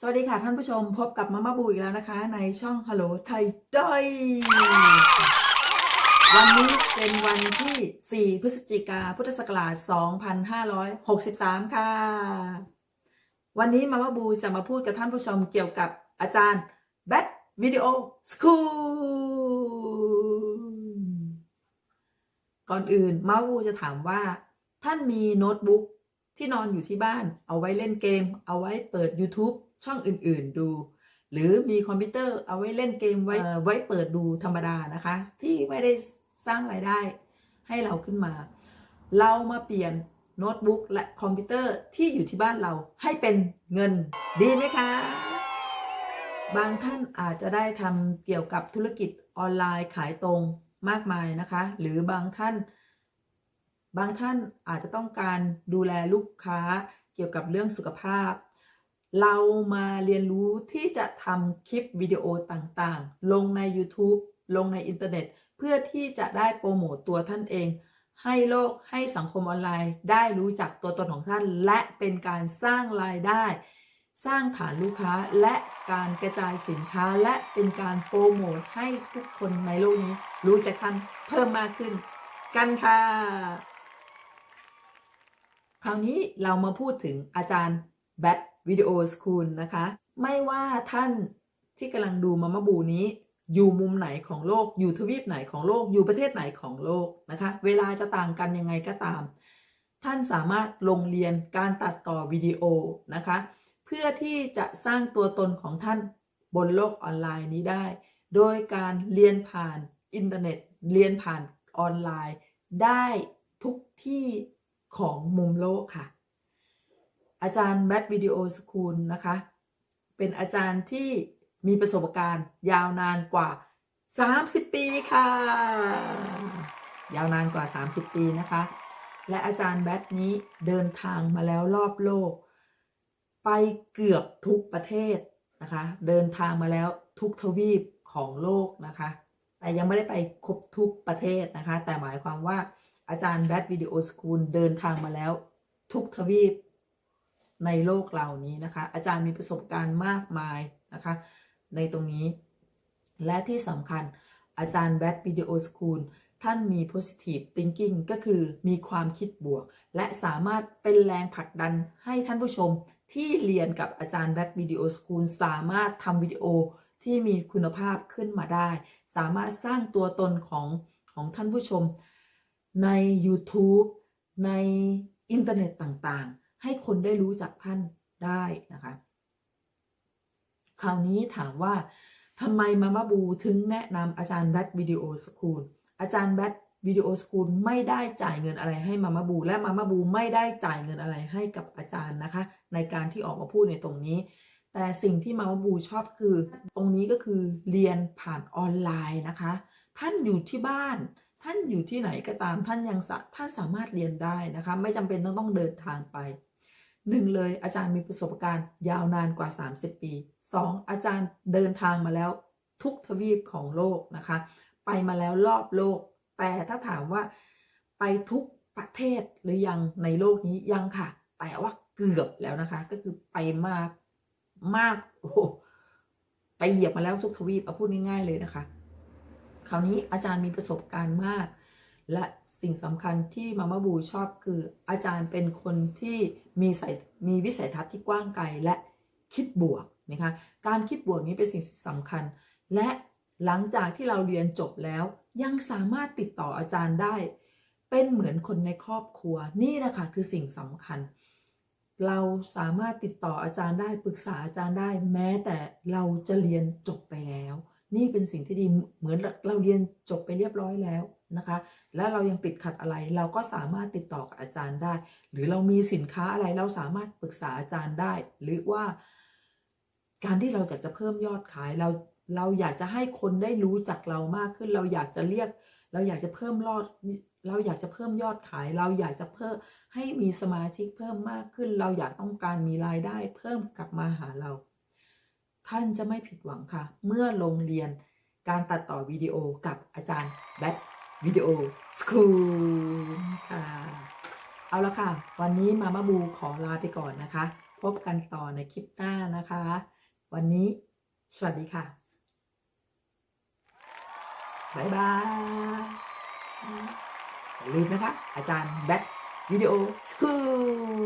สวัสดีค่ะท่านผู้ชมพบกับมาม่าบูอีกแล้วนะคะ ในช่องฮัลโหลไทยด้อยวันนี้เป็นวันที่ 4 พฤศจิกาพุทธศักราช 2563 ค่ะ วันนี้มาม่าบูจะมาพูดกับท่านผู้ชมเกี่ยวกับอาจารย์แบทวิดีโอสคูลก่อนอื่นมาม่าบูจะถามว่า ท่านมีโน้ตบุ๊กที่นอนอยู่ที่บ้าน เอาไว้เล่นเกม เอาไว้เปิด YouTube ช่องอื่นๆดู หรือมีคอมพิวเตอร์เอาไว้เล่นเกมไว้ไว้เปิดดูธรรมดานะคะ ที่ไม่ได้สร้างรายได้ให้เราขึ้นมา เรามาเปลี่ยนโน้ตบุ๊กและคอมพิวเตอร์ที่อยู่ที่บ้านเราให้เป็นเงินดีไหมคะ บางท่านอาจจะได้ทำเกี่ยวกับธุรกิจออนไลน์ขายตรงมากมายนะคะ หรือบางท่าน บางท่านอาจจะต้องการดูแลลูกค้าเกี่ยวกับเรื่องสุขภาพ เรามาเรียนรู้ที่จะทำคลิปวิดีโอต่างๆ ลงใน YouTube ลงในอินเทอร์เน็ต เพื่อที่จะได้โปรโมตตัวท่านเอง ให้โลกให้สังคมออนไลน์ ได้รู้จักตัวตนของท่าน และเป็นการสร้างรายได้ สร้างฐานลูกค้าและการกระจายสินค้าและเป็นการโปรโมทให้ทุกคนในโลกนี้ รู้จักท่านเพิ่มมากขึ้น กันค่ะ คราวนี้เรามาพูดถึงอาจารย์แบท วิดีโอสคูลนะคะ ไม่ว่าท่านที่กำลังดูมามาบูนี้ อยู่มุมไหนของโลก อยู่ทวีปไหนของโลก อยู่ประเทศไหนของโลกนะคะ เวลาจะต่างกันยังไงก็ตาม ท่านสามารถลงเรียนการตัดต่อวิดีโอนะคะ เพื่อที่จะสร้างตัวตนของท่านบนโลกออนไลน์นี้ได้ โดยการเรียนผ่านอินเทอร์เน็ต เรียนผ่านออนไลน์ ได้ทุกที่ของมุมโลกค่ะ อาจารย์แบทวิดีโอสคูลนะคะ เป็นอาจารย์ที่มีประสบการณ์ ยาวนานกว่า 30 ปีค่ะ ยาวนานกว่า 30 ปีนะคะ และอาจารย์แบทนี้เดินทางมาแล้วรอบโลก ไปเกือบทุกประเทศนะคะ เดินทางมาแล้วทุกทวีปของโลกนะคะ แต่ยังไม่ได้ไปครบทุกประเทศนะคะ แต่หมายความว่าอาจารย์แบทวิดีโอสคูลเดินทางมาแล้วทุกทวีป ในโลกเหล่านี้นะคะ อาจารย์มีประสบการณ์มากมายนะคะ ในตรงนี้ และที่สำคัญอาจารย์แบทวิดีโอสคูลท่านมี positive thinking ก็คือมีความคิดบวก และสามารถเป็นแรงผลักดันให้ท่านผู้ชมที่เรียนกับอาจารย์แบทวิดีโอสคูลสามารถทำวิดีโอที่มีคุณภาพขึ้นมาได้ สามารถสร้างตัวตนของของท่านผู้ชมใน YouTube ในอินเทอร์เน็ตต่างๆ ให้คนได้รู้จักท่านได้นะคะ คราวนี้ถามว่าทำไมมามาบูถึงแนะนำอาจารย์แบทวิดีโอสคูลอาจารย์แบทวิดีโอสคูลไม่ได้จ่ายเงินอะไรให้มามาบู และมามาบูไม่ได้จ่ายเงินอะไรให้กับอาจารย์นะคะ ในการที่ออกมาพูดในตรงนี้ แต่สิ่งที่มามาบูชอบคือ ตรงนี้ก็คือเรียนผ่านออนไลน์นะคะ ท่านอยู่ที่บ้าน ท่านอยู่ที่ไหนก็ตามท่านยังท่านสามารถเรียนได้นะคะ ไม่จำเป็นต้องต้องเดินทางไป หนึ่งเลยอาจารย์มีประสบการณ์ยาวนานกว่า 30 ปีสองอาจารย์เดินทางมาแล้วทุกทวีปของโลกนะคะ ไปมาแล้วรอบโลก แต่ถ้าถามว่าไปทุกประเทศหรือยังในโลกนี้ยังค่ะ แต่ว่าเกือบแล้วนะคะ ก็คือไปมากมากโอ้โหไปเหยียบมาแล้วทุกทวีปเอาพูดง่ายๆเลยนะคะ คราวนี้อาจารย์มีประสบการณ์มาก และสิ่งสำคัญที่มามาบูชอบคืออาจารย์เป็นคนที่มีสายมีวิสัยทัศน์ที่กว้างไกลและคิดบวกนะคะการคิดบวกนี้เป็นสิ่งสำคัญ และหลังจากที่เราเรียนจบแล้ว ยังสามารถติดต่ออาจารย์ได้ เป็นเหมือนคนในครอบครัวนี่นะคะคือสิ่งสำคัญ เราสามารถติดต่ออาจารย์ได้ปรึกษาอาจารย์ได้ แม้แต่เราจะเรียนจบไปแล้ว นี่เป็นสิ่งที่ดีเหมือนเราเรียนจบไปเรียบร้อยแล้วนะคะ แล้วเรายังติดขัดอะไรเราก็สามารถติดต่อกับอาจารย์ได้ หรือเรามีสินค้าอะไรเราสามารถปรึกษาอาจารย์ได้ หรือว่า การที่เราอยากจะเพิ่มยอดขายเราเราอยากจะให้คนได้รู้จักเรามากขึ้น เราอยากจะเรียก เราอยากจะเพิ่มยอดเราอยากจะเพิ่มยอดขาย เราอยากจะเพิ่มให้มีสมาชิกเพิ่มมากขึ้น เราอยากต้องการมีรายได้เพิ่มกลับมาหาเรา ท่านจะไม่ผิดหวังค่ะ เมื่อลงเรียนการตัดต่อวิดีโอกับอาจารย์แบทวิดีโอสคูลค่ะเอาละค่ะ วันนี้มามาบูขอลาไปก่อนนะคะ พบกันต่อในคลิปหน้านะคะ วันนี้สวัสดีค่ะ บ๊ายบายลืมนะคะ อาจารย์แบทวิดีโอสคูล